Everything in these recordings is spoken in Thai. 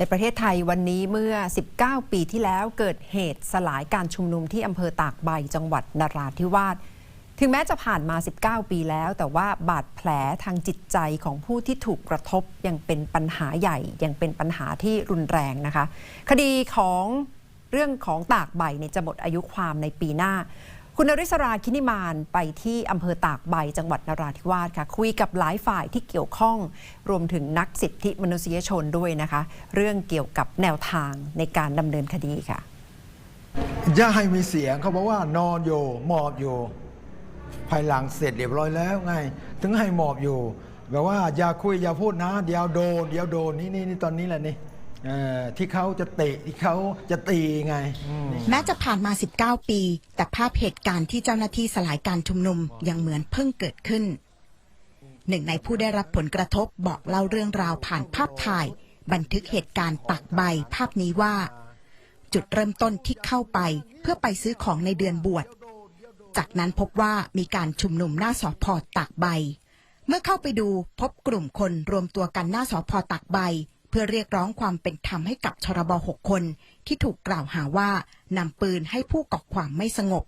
ในประเทศไทยวันนี้เมื่อ 19 ปีที่แล้วเกิดเหตุสลายการชุมนุมที่อำเภอตากใบจังหวัดนราธิวาส ถึงแม้จะผ่านมา 19 ปีแล้ว แต่ว่าบาดแผลทางจิตใจของผู้ที่ถูกกระทบยังเป็นปัญหาใหญ่ ยังเป็นปัญหาที่รุนแรงนะคะ คดีของเรื่องของตากใบเนี่ยจะหมดอายุความในปีหน้า คุณนริศราคินิมานไปที่อำเภอตากใบจังหวัดนราธิวาสค่ะ คุยกับหลายฝ่ายที่เกี่ยวข้อง รวมถึงนักสิทธิมนุษยชนด้วยนะคะ เรื่องเกี่ยวกับแนวทางในการดำเนินคดีค่ะย่าให้มีเสียงเขาบอกว่านอนอยู่หมอบอยู่ ภายหลังเสร็จเรียบร้อยแล้วไง ถึงให้หมอบอยู่แบบว่าอย่าคุยอย่าพูดนะ เดี๋ยวโดน เดี๋ยวโดนนี่นี่นี่ตอนนี้แหละนี่ เอ่อที่เขาจะเตะที่เขาจะตีไงอืม แม้จะผ่านมา 19 ปี แต่ภาพเหตุการณ์ที่เจ้าหน้าที่สลายการชุมนุมยังเหมือนเพิ่งเกิดขึ้น หนึ่งในผู้ได้รับผลกระทบบอกเล่าเรื่องราวผ่านภาพถ่าย บันทึกเหตุการณ์ตักใบภาพนี้ว่า จุดเริ่มต้นที่เข้าไปเพื่อไปซื้อของในเดือนบวช จากนั้นพบว่ามีการชุมนุมหน้าสอพอตากใบ เมื่อเข้าไปดูพบกลุ่มคนรวมตัวกันหน้าสอพอตากใบ เพื่อเรียกร้องความเป็นธรรมให้กับชรบหกคน ที่ถูกกล่าวหาว่านำปืนให้ผู้ก่อความไม่สงบ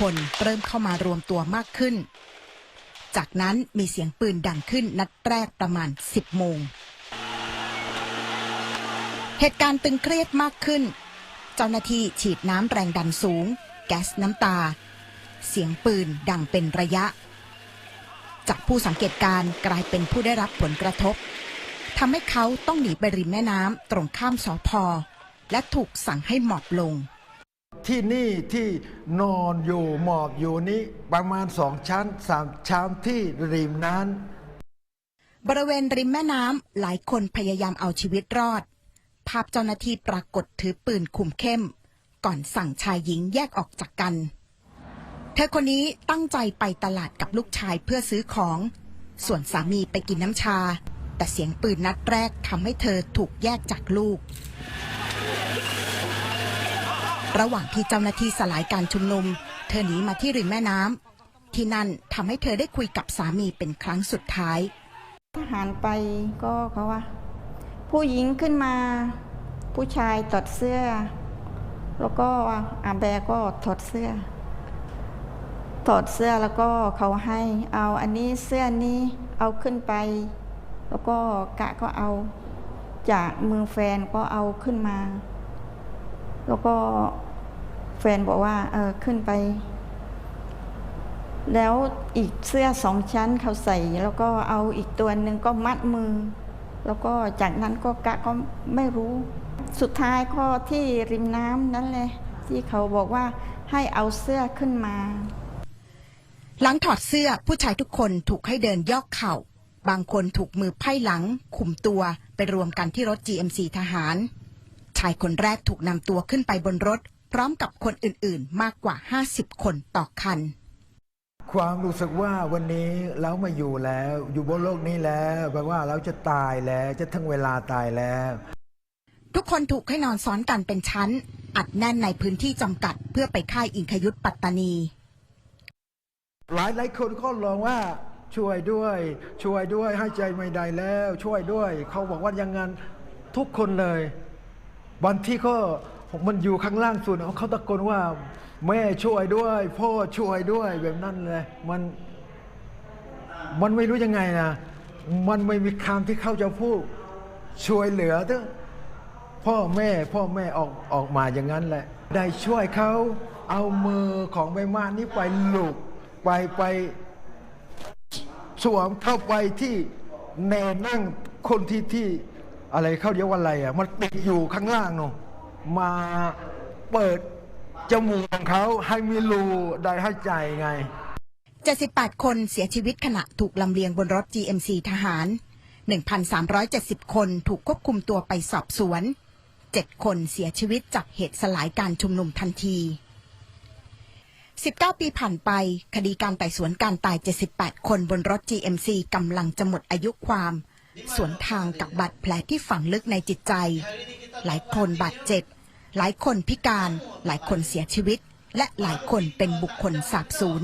คนเริ่มเข้ามารวมตัวมากขึ้น จากนั้นมีเสียงปืนดังขึ้นนัดแรกประมาณ 10 โมง เหตุการณ์ตึงเครียดมากขึ้น เจ้าหน้าที่ฉีดน้ำแรงดันสูง แก๊สน้ำตา เสียงปืนดังเป็นระยะ จากผู้สังเกตการณ์กลายเป็นผู้ได้รับผลกระทบทำให้เขาต้องหนีไปริมแม่น้ำตรงข้ามสอพอ และถูกสั่งให้หมอบลง ที่นี่ที่นอนอยู่หมอบอยู่นี้ประมาณสองชั้นสามชั้นที่ริมนั้น บริเวณริมแม่น้ำหลายคนพยายามเอาชีวิตรอด ภาพเจ้าหน้าที่ปรากฏถือปืนคุมเข้ม ก่อนสั่งชายหญิงแยกออกจากกัน เธอคนนี้ตั้งใจไปตลาดกับลูกชายเพื่อซื้อของ ส่วนสามีไปกินน้ำชา แต่เสียงปืนนัดแรกทำให้เธอถูกแยกจากลูก ระหว่างที่เจ้าหน้าที่สลายการชุมนุม เธอหนีมาที่ริมแม่น้ำที่นั่นทำให้เธอได้คุยกับสามีเป็นครั้งสุดท้ายหันไปก็เขาว่า ผู้หญิงขึ้นมา ผู้ชายถอดเสื้อ แล้วก็อาแบก็ถอดเสื้อ ถอดเสื้อแล้วก็เขาให้เอาอันนี้เสื้อนี้เอาขึ้นไป แล้วก็กะก็เอาจากมือแฟนก็เอาขึ้นมา แล้วก็แฟนบอกว่า เออขึ้นไป แล้วอีกเสื้อสองชั้นเขาใส่ แล้วก็เอาอีกตัวหนึ่งก็มัดมือ แล้วก็จากนั้นก็กะก็ไม่รู้ สุดท้ายก็ที่ริมน้ำนั่นแหละที่เขาบอกว่าให้เอาเสื้อขึ้นมา หลังถอดเสื้อผู้ชายทุกคนถูกให้เดินย่อเข่า บางคนถูกมือไพ่หลังคุมตัวไปรวมกันที่รถ GMC ทหาร ชายคนแรกถูกนำตัวขึ้นไปบนรถ พร้อมกับคนอื่นๆ มากกว่า 50 คนต่อคัน ความรู้สึกว่าวันนี้เราไมาอยู่แล้ว อยู่บนโลกนี้แล้วแปลว่าเราจะตายแล้วจะถึงเวลาตายแล้ว ทุกคนถูกให้นอนซ้อนกันเป็นชั้น อัดแน่นในพื้นที่จำกัดเพื่อไปค่ายอิงคยุทธปัตตานี หลายหลายคนก็ร้องว่าช่วยด้วย ช่วยด้วยให้ใจไม่ได้แล้ว ช่วยด้วย เขาบอกว่าอย่างนั้นทุกคนเลยวันที่ก็มันอยู่ข้างล่างสุดเขาตะโกนว่า แม่ช่วยด้วย พ่อช่วยด้วยแบบนั้นเลยมันมันไม่รู้ยังไงนะมันไม่มีคำที่เขาจะพูดช่วยเหลือทั้งพ่อแม่พ่อแม่ออกออกมาอย่างนั้นแหละ ได้ช่วยเขาเอามือของใบมานี้ไปลูก ไปไปสวมเข้าไปที่แนนั่งคนที่ที่อะไรเขาเรียกว่าอะไรอะมันติดอยู่ข้างล่างเนาะมาเปิดจมูกของเขาให้มีรูได้ให้ใจไง 78 คนเสียชีวิตขณะถูกลำเลียงบนรถ GMC ทหาร 1,370 คนถูกควบคุมตัวไปสอบสวน 7 คนเสียชีวิตจากเหตุสลายการชุมนุมทันที 19 ปีผ่านไป คดีการไต่สวนการตาย 78 คนบนรถ GMC กำลังจะหมดอายุความ สวนทางกับบาดแผลที่ฝังลึกในจิตใจ หลายคนบาดเจ็บ หลายคนพิการ หลายคนเสียชีวิต และหลายคนเป็นบุคคลสาบสูญ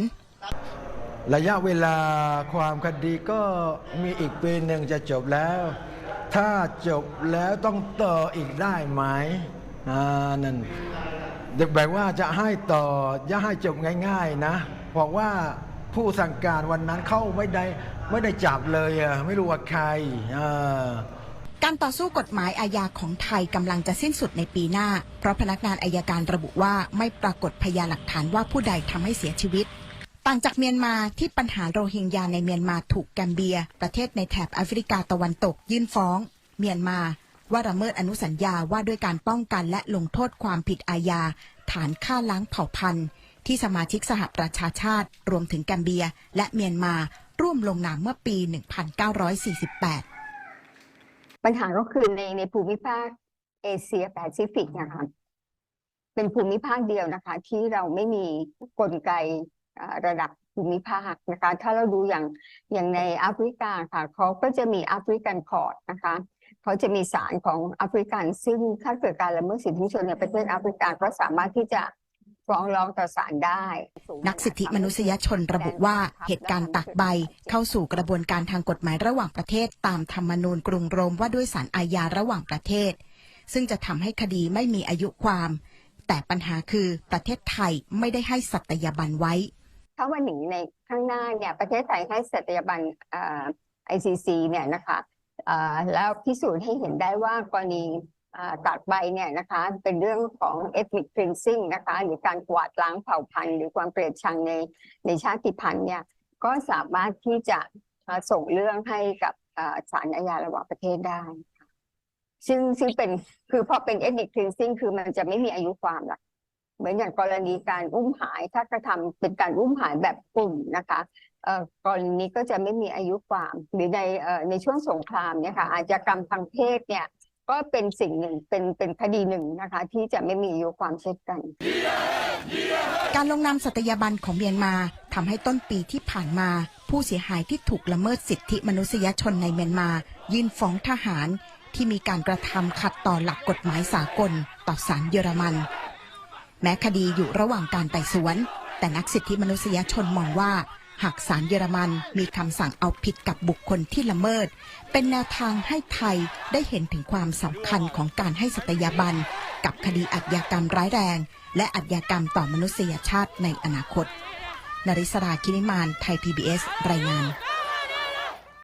ระยะเวลาความคดีก็มีอีกปีหนึ่งจะจบแล้ว ถ้าจบแล้วต้องต่ออีกได้ไหมอ่านั่น แบบว่าจะให้ต่ออย่าให้จบง่าย ๆนะเพราะว่าผู้สั่งการวันนั้นเข้าไม่ได้ไม่ได้จับเลยอะไม่รู้ว่าใครอ่าการต่อสู้กฎหมายอาญาของไทยกำลังจะสิ้นสุดในปีหน้า เพราะพนักงานอายการระบุว่าไม่ปรากฏพยานหลักฐานว่าผู้ใดทำให้เสียชีวิต ต่างจากเมียนมาที่ปัญหาโรฮิงญาในเมียนมาถูกแกมเบีย ประเทศในแถบแอฟริกาตะวันตกยื่นฟ้อง เมียนมา ว่าละเมิดอนุสัญญาว่าด้วยการป้องกันและลงโทษความผิดอาญา ฐานฆ่าล้างเผ่าพันธุ์ ที่สมาชิกสหประชาชาติ รวมถึงแกมเบียและเมียนมาร่วมลงนามเมื่อปี 1948 ปัญหาก็คือในในภูมิภาคเอเชียแปซิฟิกนะคะเป็นภูมิภาคเดียวนะคะ ที่เราไม่มีกลไกระดับภูมิภาคนะคะ ถ้าเราดูอย่างอย่างในแอฟริกาค่ะเขาก็จะมีแอฟริกันคอร์ดนะคะ เขาจะมีศาลของแอฟริกันซึ่งถ้าเกิดการละเมิดสิทธิมนุษยชนในประเทศแอฟริกาก็สามารถที่จะฟ้องร้องต่อศาลได้ นักสิทธิมนุษยชนระบุว่าเหตุการณ์ตักใบเข้าสู่กระบวนการทางกฎหมายระหว่างประเทศ ตามธรรมนูญกรุงโรมว่าด้วยศาลอาญาระหว่างประเทศ ซึ่งจะทำให้คดีไม่มีอายุความ แต่ปัญหาคือประเทศไทยไม่ได้ให้สัตยาบันไว้ ถ้าวันหนึ่งในข้างหน้าเนี่ยประเทศไทยให้สัตยาบันเอ่อ ICC เนี่ยนะคะเอ่อ แล้วพิสูจน์ให้เห็นได้ว่ากรณีตากใบเนี่ยนะคะเป็นเรื่องของ ethnic cleansing นะคะหรือการกวาดล้างเผ่าพันธุ์ หรือความเกลียดชังในในชาติพันธุ์เนี่ยก็สามารถที่จะส่งเรื่องให้กับศาลอาญาระหว่างประเทศได้ค่ะซึ่งซึ่งเป็นคือพอเป็น ethnic cleansing คือมันจะไม่มีอายุความละเหมือนอย่างกรณีการอุ้มหายถ้ากระทำเป็นการอุ้มหายแบบกลุ่มนะคะ กรณีนี้ก็จะไม่มีอายุความหรือในเอ่อในช่วงสงครามเนี่ยค่ะอาชญากรรมทางเพศเนี่ยก็เป็นสิ่งหนึ่งเป็นเป็นคดีหนึ่งนะคะ ที่จะไม่มีอายุความเช่นกัน การลงนามสัตยาบันของเมียนมาทำให้ต้นปีที่ผ่านมา ผู้เสียหายที่ถูกละเมิดสิทธิมนุษยชนในเมียนมา ยื่นฟ้องทหารที่มีการกระทำขัดต่อหลักกฎหมายสากล ต่อศาลเยอรมัน แม้คดีอยู่ระหว่างการไต่สวน แต่นักสิทธิมนุษยชนมองว่า หากศาลเยอรมันมีคำสั่งเอาผิดกับบุคคลที่ละเมิด เป็นแนวทางให้ไทยได้เห็นถึงความสำคัญของการให้สัตยาบัน กับคดีอาชญากรรมร้ายแรง และอาชญากรรมต่อมนุษยชาติในอนาคต นริศราคินิมานไทย PBS รายงาน